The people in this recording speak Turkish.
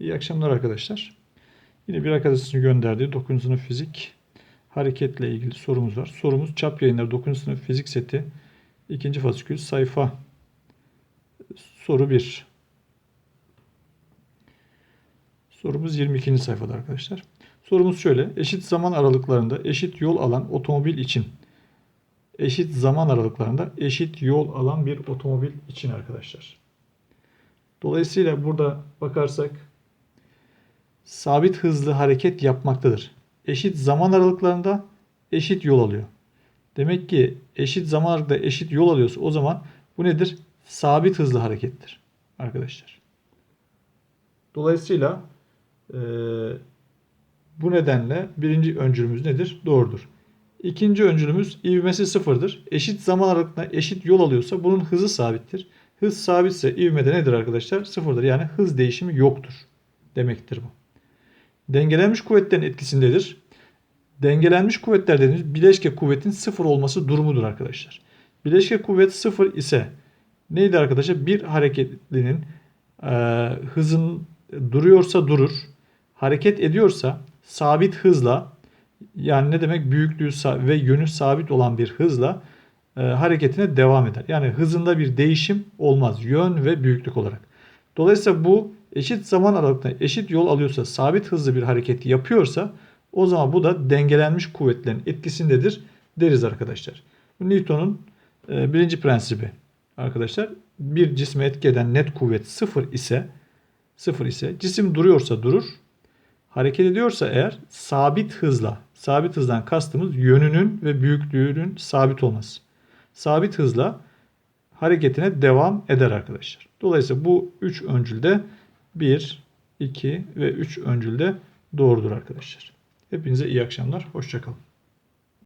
İyi akşamlar arkadaşlar. Yine bir arkadaşın gönderdiği 9. sınıf fizik hareketle ilgili sorumuz var. Sorumuz çap yayınları 9. sınıf fizik seti 2. fasikül sayfa soru 1. Sorumuz 22. sayfada arkadaşlar. Sorumuz şöyle. Eşit zaman aralıklarında eşit yol alan otomobil için eşit zaman aralıklarında eşit yol alan bir otomobil için arkadaşlar. Dolayısıyla burada bakarsak sabit hızlı hareket yapmaktadır. Eşit zaman aralıklarında eşit yol alıyor. Demek ki eşit zaman aralıkta eşit yol alıyorsa o zaman bu nedir? Sabit hızlı harekettir arkadaşlar. Dolayısıyla e, bu nedenle birinci öncülümüz nedir? Doğrudur. İkinci öncülümüz ivmesi sıfırdır. Eşit zaman aralıklarında eşit yol alıyorsa bunun hızı sabittir. Hız sabitse ivmede nedir arkadaşlar? Sıfırdır. Yani hız değişimi yoktur demektir bu. Dengelenmiş kuvvetlerin etkisindedir. Dengelenmiş kuvvetler dediğimiz bileşke kuvvetin sıfır olması durumudur arkadaşlar. Bileşke kuvvet sıfır ise neydi arkadaşlar? Bir hareketlinin e, hızın duruyorsa durur, hareket ediyorsa sabit hızla yani ne demek büyüklüğü ve yönü sabit olan bir hızla e, hareketine devam eder. Yani hızında bir değişim olmaz yön ve büyüklük olarak. Dolayısıyla bu eşit zaman aralıklarında eşit yol alıyorsa, sabit hızlı bir hareket yapıyorsa o zaman bu da dengelenmiş kuvvetlerin etkisindedir deriz arkadaşlar. Newton'un e, birinci prensibi arkadaşlar. Bir cisme etki eden net kuvvet sıfır ise sıfır ise cisim duruyorsa durur. Hareket ediyorsa eğer sabit hızla, sabit hızdan kastımız yönünün ve büyüklüğünün sabit olması. Sabit hızla hareketine devam eder arkadaşlar. Dolayısıyla bu üç öncülde 1, 2 ve 3 öncülde doğrudur arkadaşlar. Hepinize iyi akşamlar. Hoşçakalın.